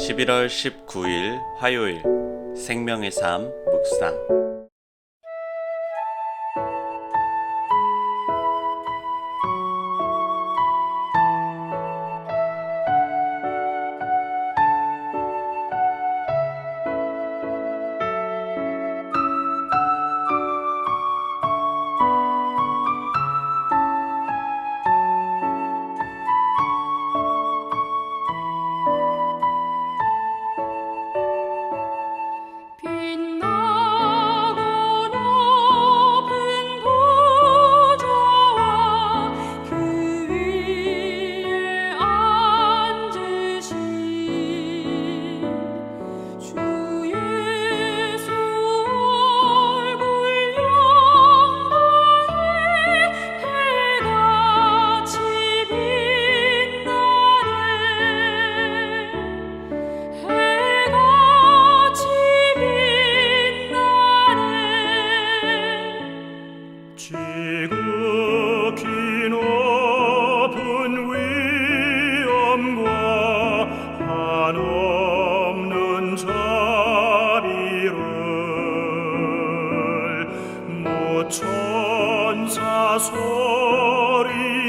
11월 19일 화요일 생명의 삶 묵상 소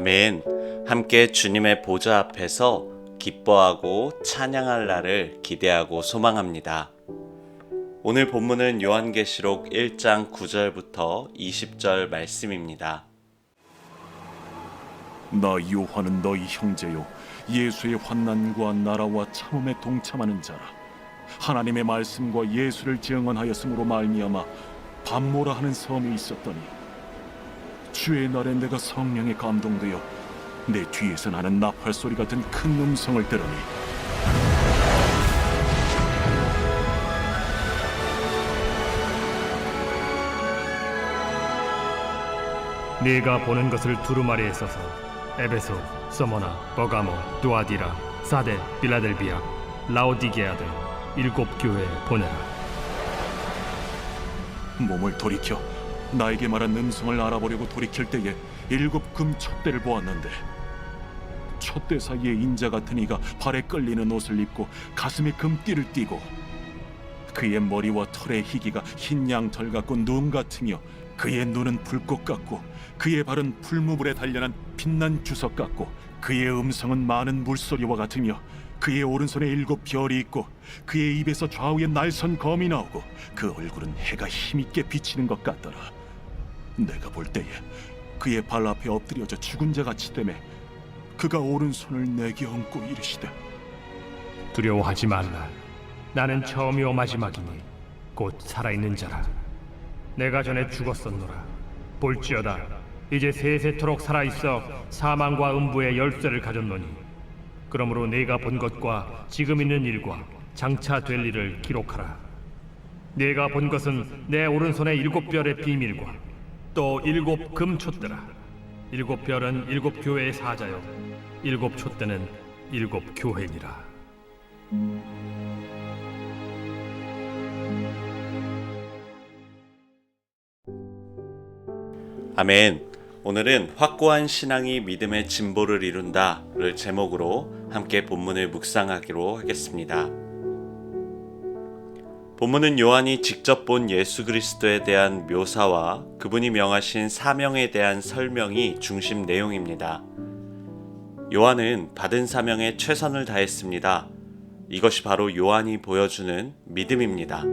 아멘 함께 주님의 보좌 앞에서 기뻐하고 찬양할 날을 기대하고 소망합니다. 오늘 본문은 요한계시록 1장 9절부터 20절 말씀입니다. 나 요한은 너희 형제요 예수의 환난과 나라와 참음에 동참하는 자라 하나님의 말씀과 예수를 증언하였으므로 말미암아 밤모라 하는 섬이 있었더니 주의 날에 내가 성령에 감동되어 내 뒤에서 나는 나팔 소리 같은 큰 음성을 들으니 네가 보는 것을 두루마리에 써서 에베소, 서머나, 버가모, 두아디라, 사데, 빌라델비아, 라오디게아들 일곱 교회에 보내라. 몸을 돌이켜 나에게 말한 음성을 알아보려고 돌이킬 때에 일곱 금 촛대를 보았는데 촛대 사이에 인자 같은 이가 발에 끌리는 옷을 입고 가슴에 금띠를 띠고 그의 머리와 털의 희기가 흰 양털 같고 눈 같으며 그의 눈은 불꽃 같고 그의 발은 풀무불에 단련한 빛난 주석 같고 그의 음성은 많은 물소리와 같으며 그의 오른손에 일곱 별이 있고 그의 입에서 좌우에 날선 검이 나오고 그 얼굴은 해가 힘있게 비치는 것 같더라 내가 볼 때에 그의 발 앞에 엎드려져 죽은 자 같이 되매 그가 오른손을 내게 얹고 이르시되 두려워하지 말라. 나는 처음이요 마지막이니 곧 살아있는 자라. 내가 전에 죽었었노라. 볼지어다. 이제 세세토록 살아있어 사망과 음부의 열쇠를 가졌노니. 그러므로 내가 본 것과 지금 있는 일과 장차 될 일을 기록하라. 내가 본 것은 내 오른손의 일곱 별의 비밀과 또 일곱 금촛대라. 일곱 별은 일곱 교회의 사자요. 일곱 촛대는 일곱 교회니라. 아멘. 오늘은 확고한 신앙이 믿음의 진보를 이룬다를 제목으로 함께 본문을 묵상하기로 하겠습니다. 본문은 요한이 직접 본 예수 그리스도에 대한 묘사와 그분이 명하신 사명에 대한 설명이 중심 내용입니다. 요한은 받은 사명에 최선을 다했습니다. 이것이 바로 요한이 보여주는 믿음입니다.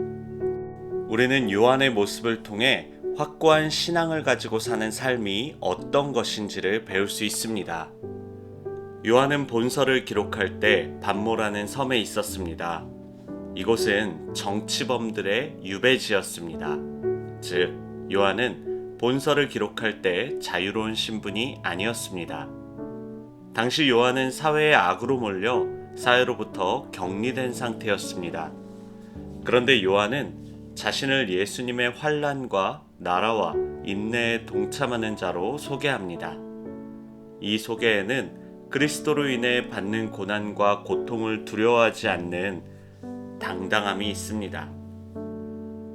우리는 요한의 모습을 통해 확고한 신앙을 가지고 사는 삶이 어떤 것인지를 배울 수 있습니다. 요한은 본서를 기록할 때 반모라는 섬에 있었습니다. 이곳은 정치범들의 유배지였습니다. 즉, 요한은 본서를 기록할 때 자유로운 신분이 아니었습니다. 당시 요한은 사회의 악으로 몰려 사회로부터 격리된 상태였습니다. 그런데 요한은 자신을 예수님의 환란과 나라와 인내에 동참하는 자로 소개합니다. 이 소개에는 그리스도로 인해 받는 고난과 고통을 두려워하지 않는 당당함이 있습니다.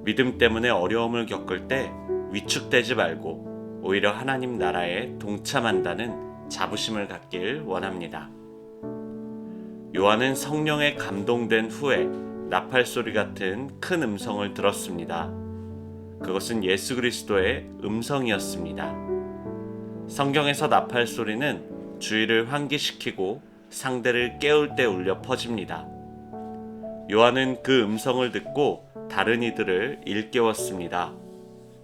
믿음 때문에 어려움을 겪을 때 위축되지 말고 오히려 하나님 나라에 동참한다는 자부심을 갖길 원합니다. 요한은 성령에 감동된 후에 나팔 소리 같은 큰 음성을 들었습니다. 그것은 예수 그리스도의 음성이었습니다. 성경에서 나팔 소리는 주의를 환기시키고 상대를 깨울 때 울려 퍼집니다. 요한은 그 음성을 듣고 다른 이들을 일깨웠습니다.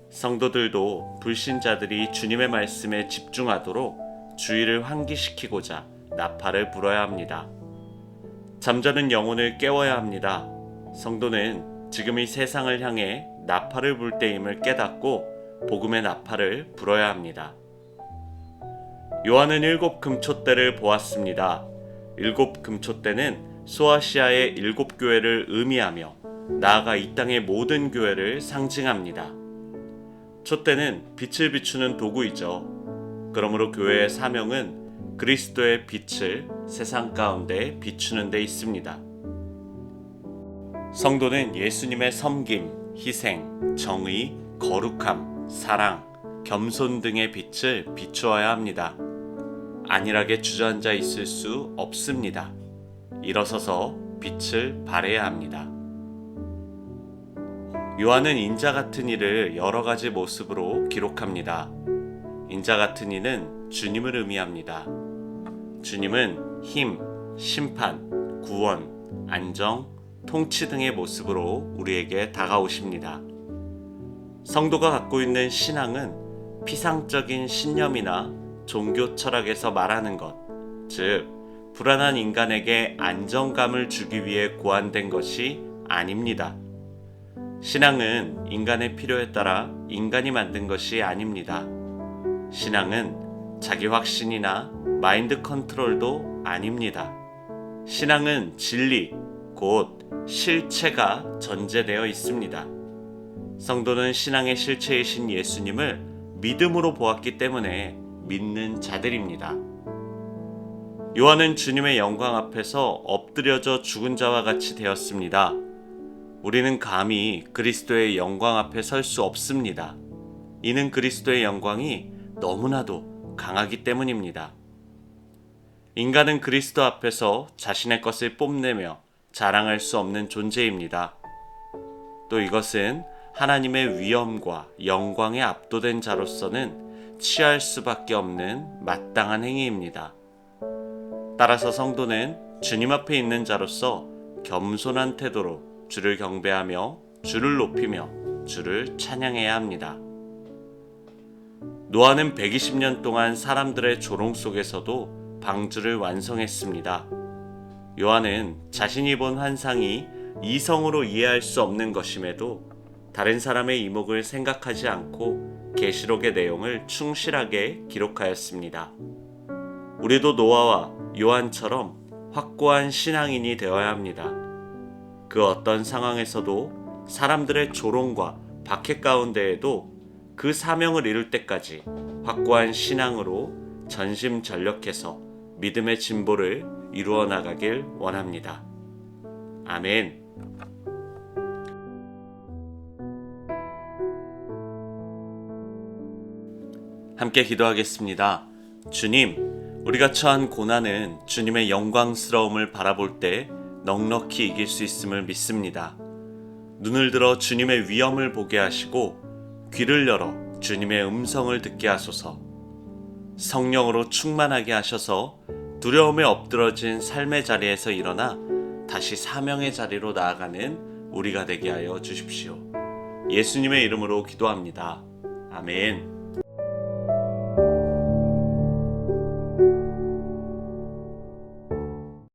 성도들도 불신자들이 주님의 말씀에 집중하도록 주의를 환기시키고자 나팔을 불어야 합니다. 잠자는 영혼을 깨워야 합니다. 성도는 지금 이 세상을 향해 나팔을 불 때임을 깨닫고 복음의 나팔을 불어야 합니다. 요한은 일곱 금초대를 보았습니다. 일곱 금초대는 소아시아의 일곱 교회를 의미하며 나아가 이 땅의 모든 교회를 상징합니다. 촛대는 빛을 비추는 도구이죠. 그러므로 교회의 사명은 그리스도의 빛을 세상 가운데 비추는 데 있습니다. 성도는 예수님의 섬김, 희생, 정의, 거룩함, 사랑, 겸손 등의 빛을 비추어야 합니다. 안일하게 주저앉아 있을 수 없습니다. 일어서서 빛을 발해야 합니다. 요한은 인자 같은 이를 여러 가지 모습으로 기록합니다. 인자 같은 이는 주님을 의미합니다. 주님은 힘, 심판, 구원, 안정, 통치 등의 모습으로 우리에게 다가오십니다. 성도가 갖고 있는 신앙은 피상적인 신념이나 종교 철학에서 말하는 것, 즉, 불안한 인간에게 안정감을 주기 위해 고안된 것이 아닙니다. 신앙은 인간의 필요에 따라 인간이 만든 것이 아닙니다. 신앙은 자기 확신이나 마인드 컨트롤도 아닙니다. 신앙은 진리, 곧 실체가 전제되어 있습니다. 성도는 신앙의 실체이신 예수님을 믿음으로 보았기 때문에 믿는 자들입니다. 요한은 주님의 영광 앞에서 엎드려져 죽은 자와 같이 되었습니다. 우리는 감히 그리스도의 영광 앞에 설 수 없습니다. 이는 그리스도의 영광이 너무나도 강하기 때문입니다. 인간은 그리스도 앞에서 자신의 것을 뽐내며 자랑할 수 없는 존재입니다. 또 이것은 하나님의 위엄과 영광에 압도된 자로서는 취할 수밖에 없는 마땅한 행위입니다. 따라서 성도는 주님 앞에 있는 자로서 겸손한 태도로 주를 경배하며 주를 높이며 주를 찬양해야 합니다. 노아는 120년 동안 사람들의 조롱 속에서도 방주를 완성했습니다. 요한은 자신이 본 환상이 이성으로 이해할 수 없는 것임에도 다른 사람의 이목을 생각하지 않고 계시록의 내용을 충실하게 기록하였습니다. 우리도 노아와 요한처럼 확고한 신앙인이 되어야 합니다. 그 어떤 상황에서도 사람들의 조롱과 박해 가운데에도 그 사명을 이룰 때까지 확고한 신앙으로 전심전력해서 믿음의 진보를 이루어 나가길 원합니다. 아멘. 함께 기도하겠습니다. 주님, 우리가 처한 고난은 주님의 영광스러움을 바라볼 때 넉넉히 이길 수 있음을 믿습니다. 눈을 들어 주님의 위엄을 보게 하시고 귀를 열어 주님의 음성을 듣게 하소서. 성령으로 충만하게 하셔서 두려움에 엎드러진 삶의 자리에서 일어나 다시 사명의 자리로 나아가는 우리가 되게 하여 주십시오. 예수님의 이름으로 기도합니다. 아멘.